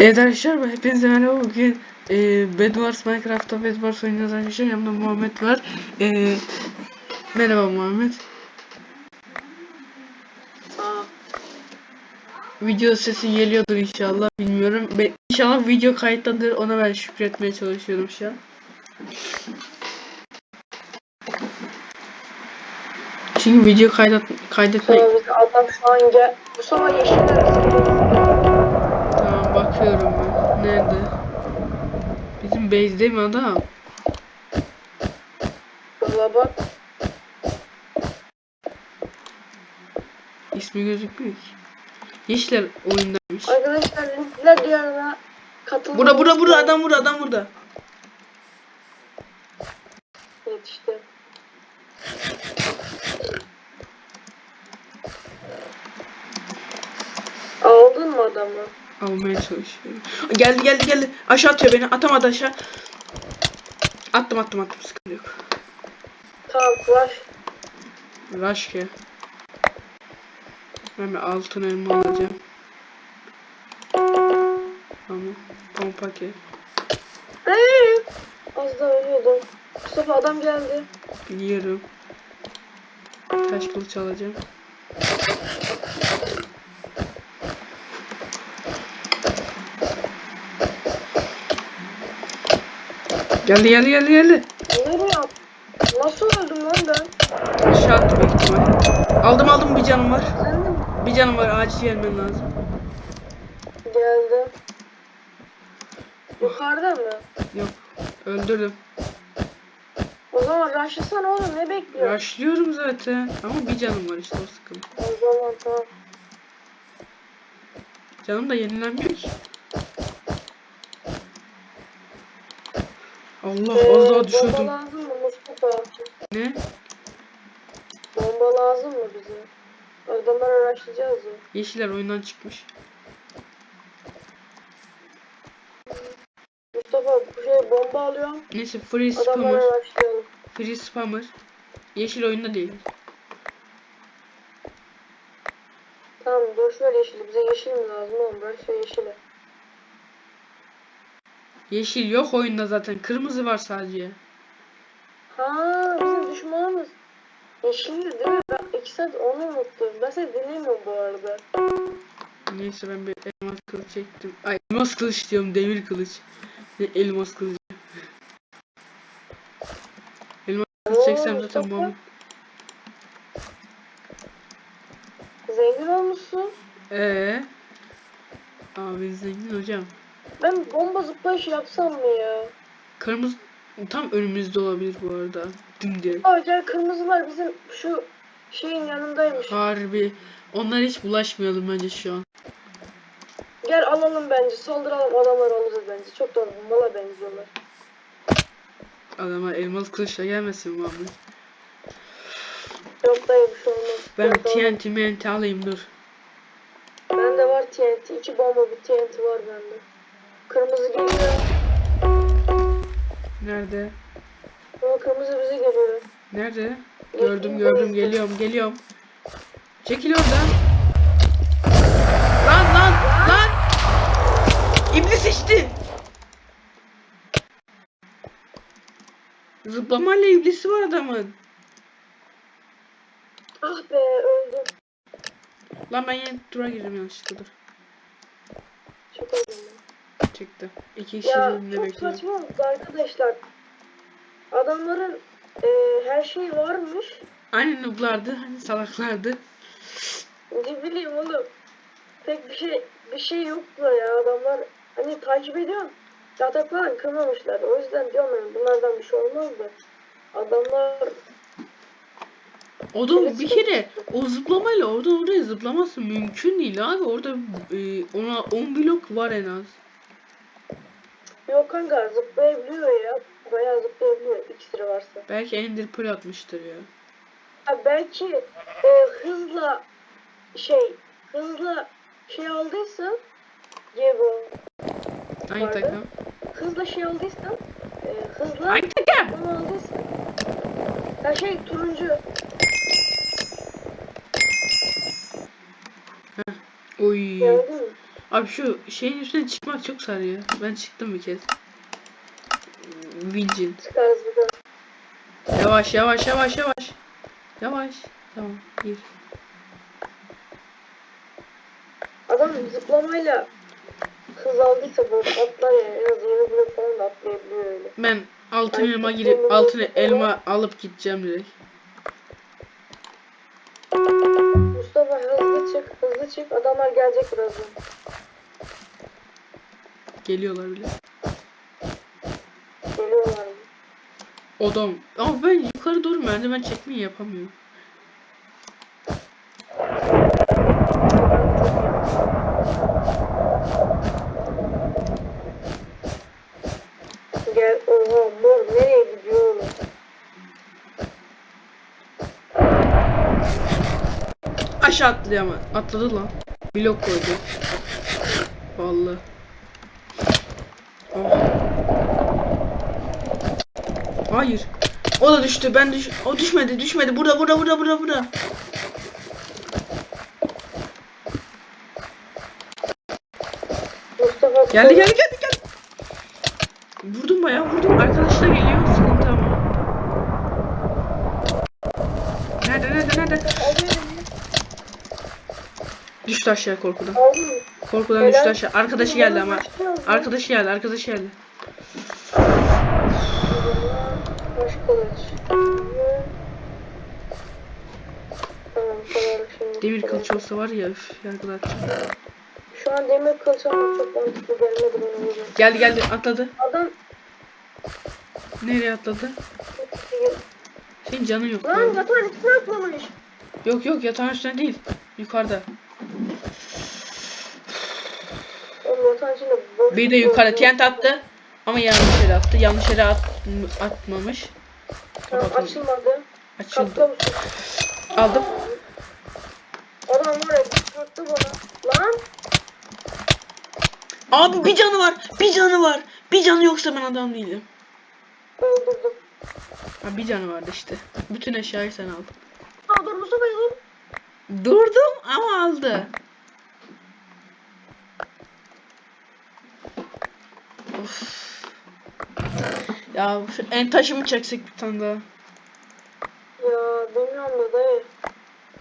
Evet arkadaşlar hepinize merhaba. Bugün e, Bedwars Minecraft'ta Bedwars oynuyoruz arkadaşlar. Yanımda Muhammed var. E, Merhaba Muhammed. Video sesi geliyordur inşallah bilmiyorum. Be İnşallah video kayıttadır ona ben şükretmeye çalışıyorum şu an. Çünkü video kaydet kaydetmek adam şu an gel. Bu sabah yeşil neresi? Bakıyorum ben nerede Bizim base'de mi adam Valla bak. İsmi gözükmüyor ki Yeşiller oyundaymış Arkadaşlar linkler diyarına katılın. Burada burada burada adam burada adam burada. Yetişti. Aldın mı adamı? Almaya çalışıyorum. Geldi geldi geldi. Aşağı atıyor beni. Atamadı aşağı. Attım attım attım. Sıkıntı yok. Tamam flash. Raşke. Ben bir altın elma alacağım. Tamam. Pompa ki. Hey! Az daha ölüyordum. Mustafa adam geldi. Biliyorum. Taş kılıç alacağım. Geldi geldi geldi geldi. Attın? Nasıl öldüm lan ben? Aşağı attı büyük ihtimal. Aldım aldım bir canım var. Sen de mi? Bir canım var acil gelmen lazım. Geldi. Yukarıda mı? Yok öldürdüm. O zaman rushlasana oğlum ne bekliyorsun? Rushlıyorum zaten. Ama bir canım var işte o sıkıntı. O zaman tamam. Canım da yenilenmiyor ki. Allah Ee, az daha Bomba lazım mı Mustafa? Ne? Bomba lazım mı bize? Adamları araştıracağız ya. Yeşiller oyundan çıkmış. Mustafa bu şey bomba alıyorum. Neyse free spammer. Free spammer. Yeşil oyunda değil. Tamam boş ver yeşili. Bize yeşil mi lazım oğlum? Ver yeşili. Yeşil yok oyunda zaten. Kırmızı var sadece. Ha bizim düşmanımız. Yeşildi değil mi? Ben iki saat onu unuttum. Ben seni dinlemiyorum bu arada. Neyse ben bir elmas kılıç çektim. Ay elmas kılıç diyorum demir kılıç. Ne elmas kılıç. Elmas kılıç çeksem zaten bomba. Zengin olmuşsun. Eee? Abi zengin hocam. Ben bomba zıplayışı yapsam mı ya? Kırmızı tam önümüzde olabilir bu arada. Dimdik. Aa gel kırmızılar bizim şu şeyin yanındaymış. Harbi. Onlara hiç bulaşmayalım bence şu an. Gel alalım bence. Saldıralım adamları alırız bence. Çok da mala benziyorlar. Adama elmas kılıçla gelmesin Muhammed. Yok dayı bir şey olmaz. Ben Yok. TNT MNT alayım dur. Bende var TNT. iki bomba bir TNT var bende. Kırmızı geliyor. Nerede? Ama kırmızı bize geliyor. Nerede? Gördüm gördüm geliyorum geliyorum. Çekil oradan. Lan lan lan. İblis içti. Zıplamayla iblisi var adamın. Ah be öldüm. Lan ben yeni tura girdim yanlışlıkla dur. Çıktı. İki kişi Ya önünde çok saçma arkadaşlar. Adamların e, her şeyi varmış. Aynen nublardı. Hani salaklardı. Ne bileyim oğlum. Pek bir şey bir şey yoktu ya adamlar. Hani takip ediyorum. Yatak falan kırmamışlar. O yüzden diyorum yani bunlardan bir şey olmaz da. Adamlar Oğlum bir kere o zıplamayla oradan oraya zıplaması mümkün değil abi. Orada e, ona 10 blok var en az. Yok kanka zıplayabiliyor ya. Bayağı zıplayabiliyor iksiri varsa. Belki Ender Pearl atmıştır ya. Ha, belki e, hızla şey hızla şey aldıysan Gebo Hangi takım? hızla şey aldıysan e, hızla Hangi takım? onu her şey turuncu Oy. gördün? Abi şu şeyin üstüne çıkmak çok sarıyor. Ben çıktım bir kez. Vincin. Çıkarız daha. Yavaş yavaş yavaş yavaş. Yavaş. Tamam gir. Adam zıplamayla hız aldıysa böyle atlar ya. En az 20 blok falan da atlayabiliyor öyle. Ben altın Ay, elma girip altın elma alıp gideceğim direkt. Mustafa hızlı çık, hızlı çık. Adamlar gelecek birazdan. Geliyorlar bile. Geliyorlar mı? Odam. Ama ben yukarı doğru merdiven çekmeyi yapamıyorum. Gel, oha mor nereye gidiyor oğlum? Aşağı atlıyor ama. Atladı lan. Blok koydu. Vallahi. Hayır. O da düştü. Ben düş o düşmedi. Düşmedi. Burada burada burada burada burada. Mustafa Geldi geldi geldi geldi. Vurdum bayağı vurdum. Arkadaş da geliyor. Sıkıntı ama. Nerede nerede nerede? Düştü aşağı korkudan. Korkudan düştü aşağı. Arkadaşı geldi ama. Arkadaşı geldi. Arkadaşı geldi. Demir kılıç olsa var ya üf yargılatacağım. Şu an demir kılıç ama çok mantıklı gelmedi bana. Geldi geldi atladı. Adam Nereye atladı? Senin canın yok. lan yatağın üstüne atlamış. Yok yok yatağın üstünde değil. Yukarıda. Bir de yukarı TNT attı. Ama yanlış yere attı. Yanlış yere at, atmamış. Tamam açılmadı. Açıldı. Mısın? Aldım. Adam var ya kattı bana. Lan Abi bir canı var. Bir canı var. Bir canı yoksa ben adam değilim. öldürdüm. Ha bir canı vardı işte. Bütün eşyayı sen aldın. Aa dur Mustafa dur. Durdum ama aldı. Of. Ya en taşımı çeksek bir tane daha. Ya bilmiyorum da dayı.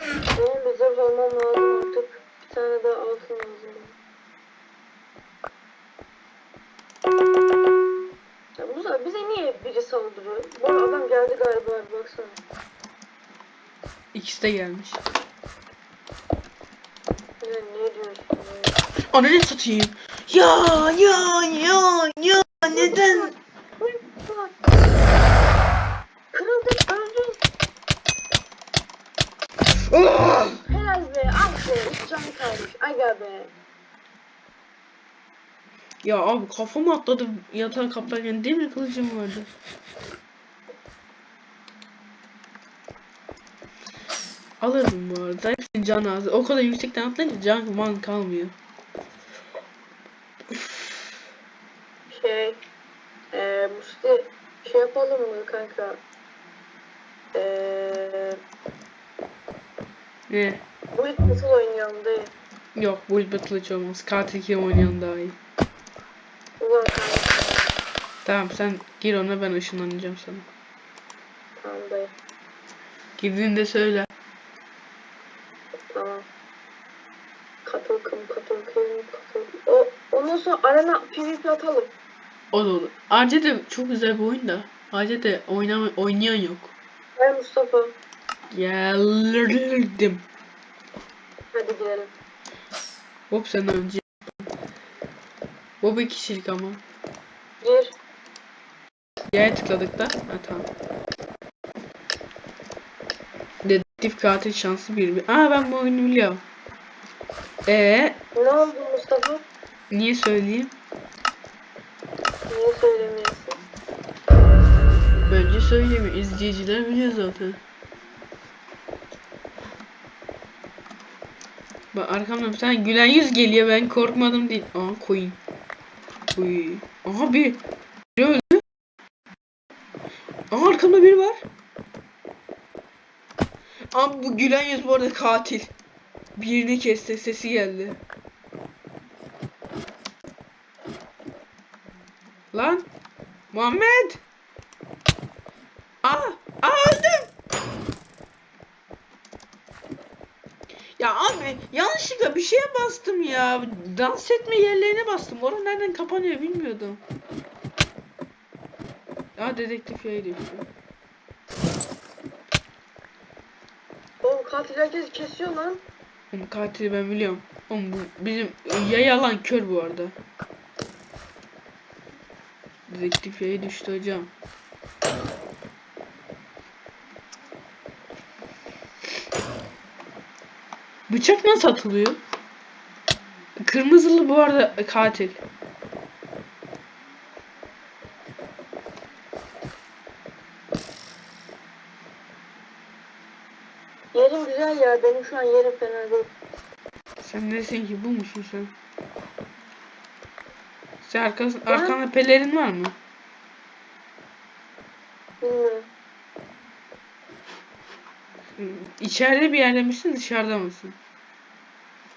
Benim bir zırh lazım artık. Bir tane daha altın lazım. Ya Musa bize niye biri saldırıyor? Bu adam geldi galiba abi baksana. İkisi de gelmiş. Ya ne diyorsun ya? Ananı satayım. Ya ya ya ya neden? Kırıldık öldük. Oh! Helal be ah be. Üç can kalmış. Aga be. Ya abi kafama atladı yatağa kaplarken demir kılıcım vardı. Alırdım bu arada. Hepsinin canı az. O kadar yüksekten atlayınca can man kalmıyor. Şey. Musti. Şey yapalım mı kanka? Eee. Ne? Bu ilk nasıl oynayalım dayı? Yok bu battle hiç olmaz. Katil kim oynayan daha iyi. Ulan kanka. Tamam sen gir ona ben ışınlanacağım sana. Tamam dayı. Girdiğinde söyle. Tamam. Katıl kım katıl kım katıl. O, ondan sonra arena PvP atalım. Olur. Ayrıca de çok güzel bir oyun da. Ayrıca de oynama, oynayan yok. Gel Mustafa. Geldim. Hadi girelim. Hop sen önce. Bu bir kişilik ama. Gir. Yere tıkladık da. Ha tamam. Dedektif katil şanslı bir. Aa ben bu oyunu biliyorum. Ee Ne oldu Mustafa? niye söyleyeyim? Niye söylemiyorsun? Bence söyleyeyim. İzleyiciler biliyor zaten. Bak arkamdan bir tane gülen yüz geliyor. Ben korkmadım değil. Aa koyun. Uy. Aha bir. Biri öldü. Aha arkamda biri var. Abi bu gülen yüz bu arada katil. Birini kesti sesi geldi. Lan. Muhammed. Aa, aa öldüm. Ya abi yanlışlıkla bir şeye bastım ya. Dans etme yerlerine bastım. Orası nereden kapanıyor bilmiyordum. Aa dedektif yayı düştü. Oğlum katil herkesi kesiyor lan. Oğlum katili ben biliyorum. Oğlum bu bizim yay alan kör bu arada. Dedektif yayı düştü hocam. Bıçak nasıl atılıyor? Kırmızılı bu arada katil. Yerim güzel ya. Benim şu an yerim fena değil. Sen nesin ki bu musun sen? Sen arkasın, arkanda pelerin var mı? Bilmiyorum. İçeride bir yerde misin dışarıda mısın?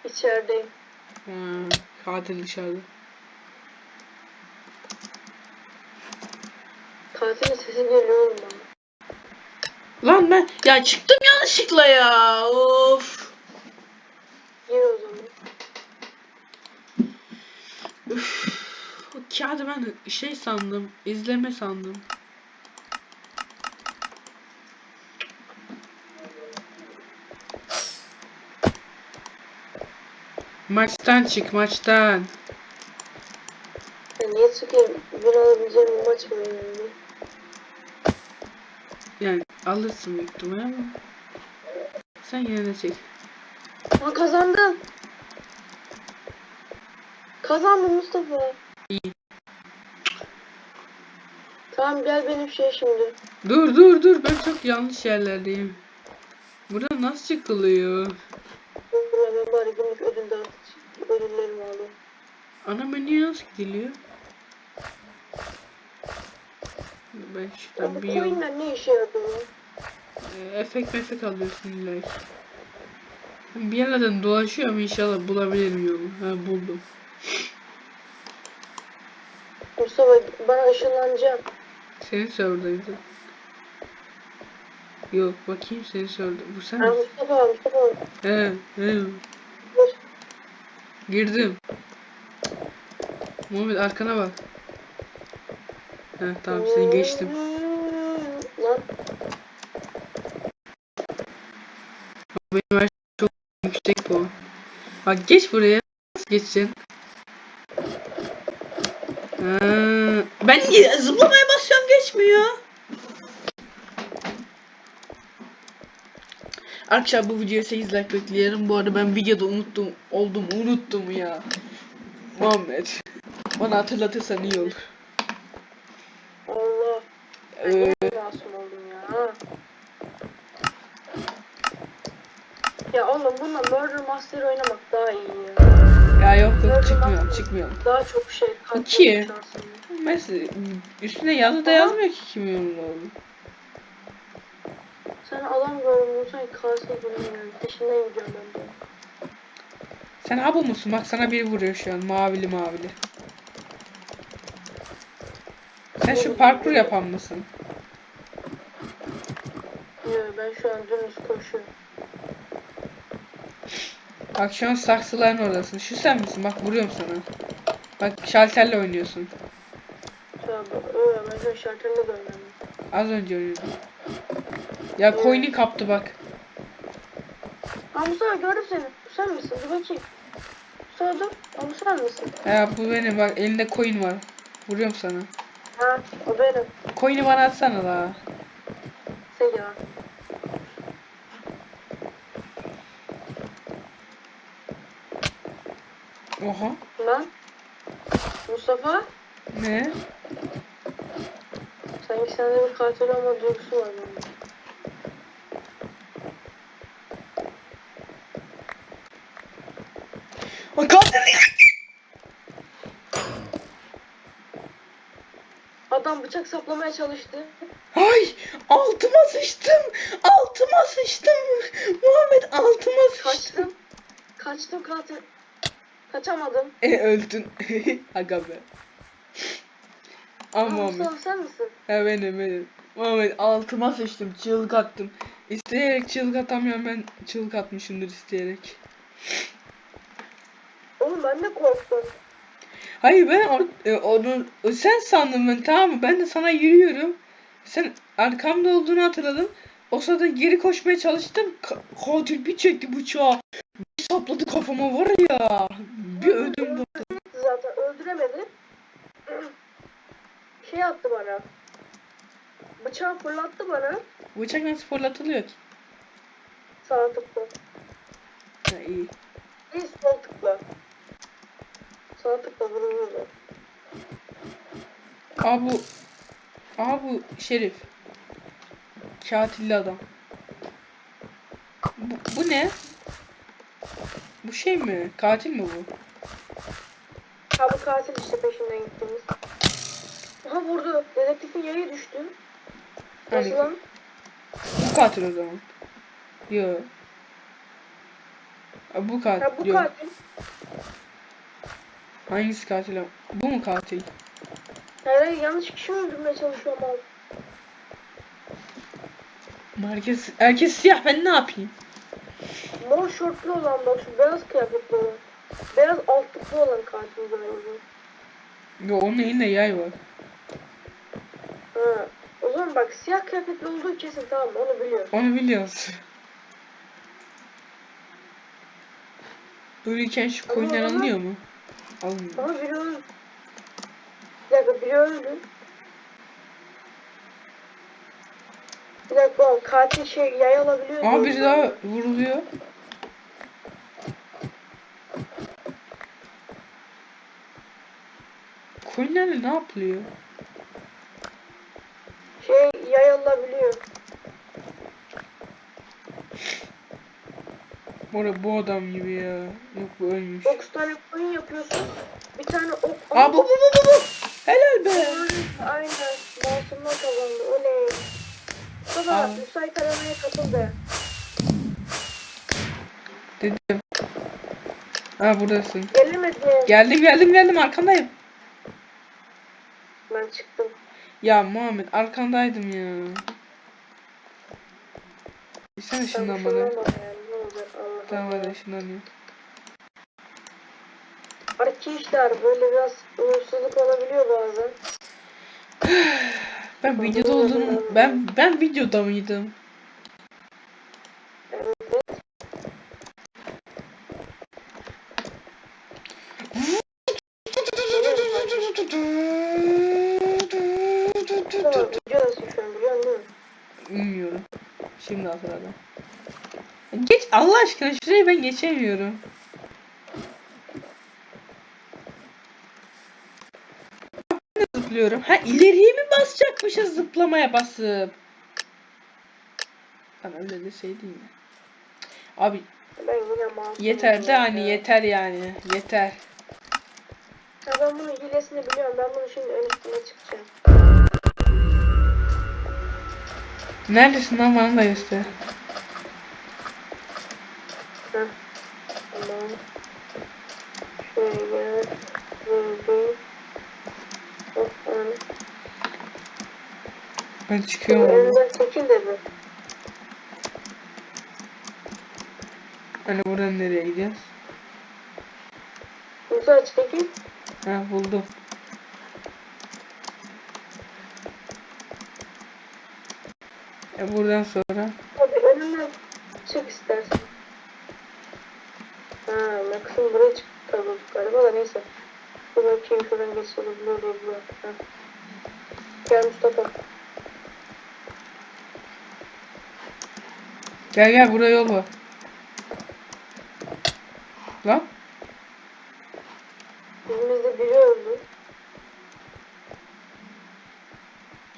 İçerideyim. Ha, katil dışarıda. Katilin sesi geliyor bana. Lan ben ya çıktım yanlışlıkla ya. Of. Gir o zaman. Üf. O kağıdı ben şey sandım. izleme sandım. Maçtan çık maçtan. Ya niye çıkayım? Bir alabileceğim bir maç mı yani? Yani alırsın büyük ihtimalle ama. Sen yine de çek. Aa kazandım. Kazandım Mustafa. İyi. Tamam gel benim şey şimdi. Dur dur dur ben çok yanlış yerlerdeyim. Burada nasıl çıkılıyor? Dur ben bari günlük ödül dağıt. Ödüllerimi alayım. Ana menüye nasıl gidiliyor? Ben Ya şuradan bu bir yol. ne işe yarıyor? Ee, efekt mefek alıyorsun illa Bir yerlerden dolaşıyorum inşallah bulabilirim yolu. Ha buldum. Mustafa bana ışınlanacağım. Senin serverdaydı. Yok bakayım senin serverda. Bu sen Ha misin? Mustafa Mustafa. He he. Girdim. Muhammed arkana bak. He tamam seni geçtim. Lan Benim her şey çok yüksek bu. Bak geç buraya. Nasıl geçeceksin? Ha, ben zıplamaya basıyorum geçmiyor. Arkadaşlar bu videoya 8 like bekliyorum. Bu arada ben videoda unuttum oldum unuttum ya. Muhammed. Bana hatırlatırsan iyi olur. Allah. Ee, Ben masum oldum ya. Ya oğlum bununla Murder Master oynamak daha iyi ya. Ya yok yok çıkmıyorum çıkmıyorum. Daha çok şey katma İki. Mesela üstüne yazı da yazmıyor ki kim olduğunu. Sen adam görmüyorsun katil bunun yani. Peşinden gidiyorum ben de. Sen abo musun? Bak sana biri vuruyor şu an. Mavili mavili. Sen şu parkur yapan mısın? Yo, ben şu an dümdüz koşuyorum. Bak şu an saksıların oradasın. Şu sen misin? Bak vuruyorum sana. Bak şalterle oynuyorsun. An öyle ben şartlarla da oynuyorum. Az önce oynuyordun. Ya coin'i kaptı bak. Mustafa gördüm seni. Sen misin? Dur bakayım. Aa bu sen misin? Ya bu benim bak elinde coin var. Vuruyorum sana. Ha o benim. Coin'i bana atsana la. Sen ya. Oha. Lan. Mustafa. Ne? Sanki sende bir katil olma duygusu var bende. Katil Adam bıçak saplamaya çalıştı. Ay altıma sıçtım. Altıma sıçtım. Muhammed altıma sıçtım. Kaçtım. Kaçtım katil. Kaçamadım. E öldün. Aga be. Ama Aa, Muhammed. Mustafa sen misin? Ha benim benim. Muhammed altıma sıçtım. Çığlık attım. İsteyerek çığlık atamıyorum ben çığlık atmışımdır isteyerek. Oğlum ben de korktum. Hayır ben or- e, onu o sen sandım ben tamam mı? Ben de sana yürüyorum. Sen arkamda olduğunu hatırladım. O sırada geri koşmaya çalıştım. Ka- katil bir çekti bıçağı. Bir sapladı kafama var ya. Bir ödüm bu. Zaten öldüremedi. Şey attı bana. Bıçağı fırlattı bana. Bıçak nasıl fırlatılıyor ki? Sağ tıkla. Ha iyi. Değil sol tıkla. Sağ tıkla vurulurdu. Aa bu. Aa bu şerif. Katilli adam. Bu, bu ne? Bu şey mi? Katil mi bu? Ha bu katil işte peşinden gittiğimiz. Aha vurdu. Dedektifin yayı düştü. Nasıl lan? Bu katil o zaman. Yo. Aa, bu katil. Ha bu Yo. katil. Hangisi katil? Bu mu katil? Hayır hayır yanlış kişi öldürmeye çalışıyor mal. Herkes, herkes siyah ben ne yapayım? Mor şortlu olan bak şu beyaz kıyafetli olan. Beyaz altlıklı olan katil galiba. Yo onun elinde yay var. Ha. O zaman bak siyah kıyafetli olduğu kesin tamam onu biliyorum. Onu biliyoruz. Ölürken şu koyunlar alınıyor mu? Alınmıyor. Ama öldü. Bir dakika biri Bir dakika oğlum katil şey yay alabiliyor. Diyor. biri daha vuruluyor. Koyunlarla ne yapılıyor? Şey yay alabiliyor. Mora bu adam gibi ya. Yok bu ölmüş. 9 tane koyun yapıyorsun. Bir tane ok. Aa bu bu bu bu bu. Helal be. Aynen. Masumlar kazandı. Oley. Aa. Baba müsait aramaya katıldı. Dedim. Aa buradasın. Gelemedi. Geldim geldim geldim arkandayım. Ben çıktım. Ya Muhammed arkandaydım ya. Sen Ben bana. yani. Tamam hadi ışınlanıyor. Arkadaşlar böyle biraz uğursuzluk olabiliyor bazen. Ben videoda olduğunu ben ben videoda mıydım? Bilmiyorum. Şimdi hatırladım. Geç Allah aşkına şurayı ben geçemiyorum. Zıplıyorum. Ha ileriye mi basacakmışız zıplamaya basıp? Ben öyle de değil mi? Abi Ben yine masumum yeter de ya. hani yeter yani. Yeter. Ha, ben bunun hilesini biliyorum. Ben bunu şimdi ön üstüne çıkacağım. Neredesin lan bana da göster. Heh. Tamam. Şöyle. Böyle. Hop, hani. Ben çıkıyorum. Önümden çekil de bir. Hani buradan nereye gidiyoruz? Musa çekil. Ha buldum. E buradan sonra Hadi önümden çık istersen. Ha, Max'ın buraya çıktı galiba da neyse. Dur bakayım şuradan geçebiliyor diye bu. Ha. Gel Mustafa. Gel gel buraya yol var. Lan Bizimizde biri öldü.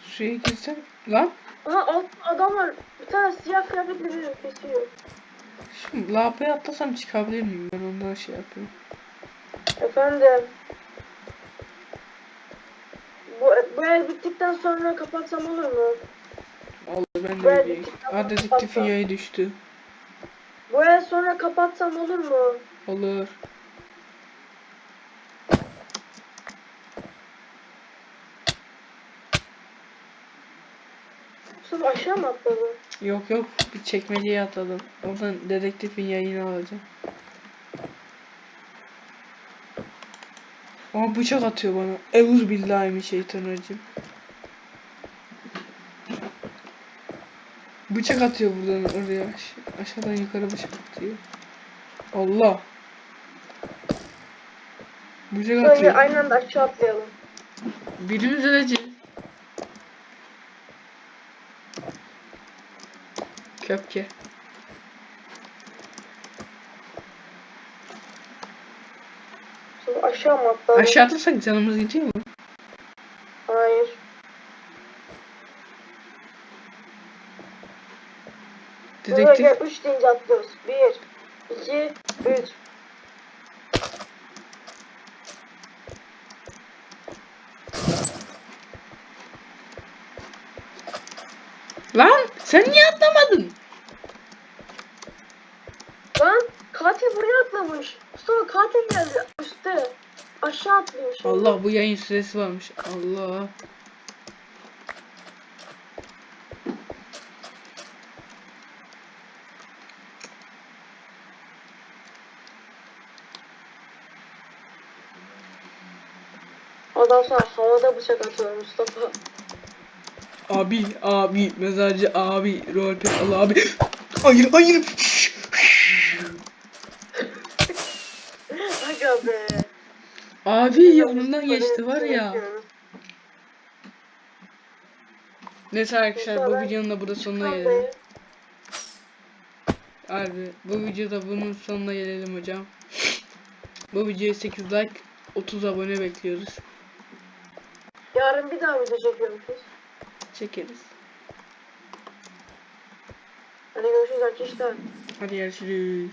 suya girsem lan Aha alt adam var. Bir tane siyah kıyafetli biri kesiyor. şu lavaboya atlasam çıkabilir miyim ben ondan şey yapıyorum. Efendim. Bu, bu el bittikten sonra kapatsam olur mu? Allah ben de bileyim. Aa dedektif yaya düştü. Bu el sonra kapatsam olur mu? Olur. Sen aşağı mı atladın? Yok yok bir çekmeceye atladım. Oradan dedektifin yayını alacağım. Ama bıçak atıyor bana. Euz billahi mi şeytan hacım. Bıçak atıyor buradan oraya. Aş- aşağıdan yukarı bıçak atıyor. Allah. Bıçak Böyle atıyor. aynı anda aşağı atlayalım. Birimiz öleceğiz. Köpke. Aşağı mı atladı? Aşağı atırsak canımız gidiyor mu? Hayır. Dedektif. Gel 3 deyince atlıyoruz. 1, 2, 3. Lan sen niye atlamadın? Lan katil buraya atlamış. Mustafa katil geldi üstte. Aşağı atlıyor şimdi. Allah bu yayın süresi varmış. Allah. Sana havada bıçak atıyor Mustafa. Abi abi mezarcı abi roleplay Allah abi. Hayır hayır. Aga be. Abi yanından geçti var ya. Neyse arkadaşlar bu videonun da burada sonuna gelelim. Harbi bu videoda bunun sonuna gelelim hocam. Bu videoya 8 like 30 abone bekliyoruz. Yarın bir daha video çekiyormuşuz. Çekeriz. Hadi görüşürüz arkadaşlar. Hadi görüşürüz.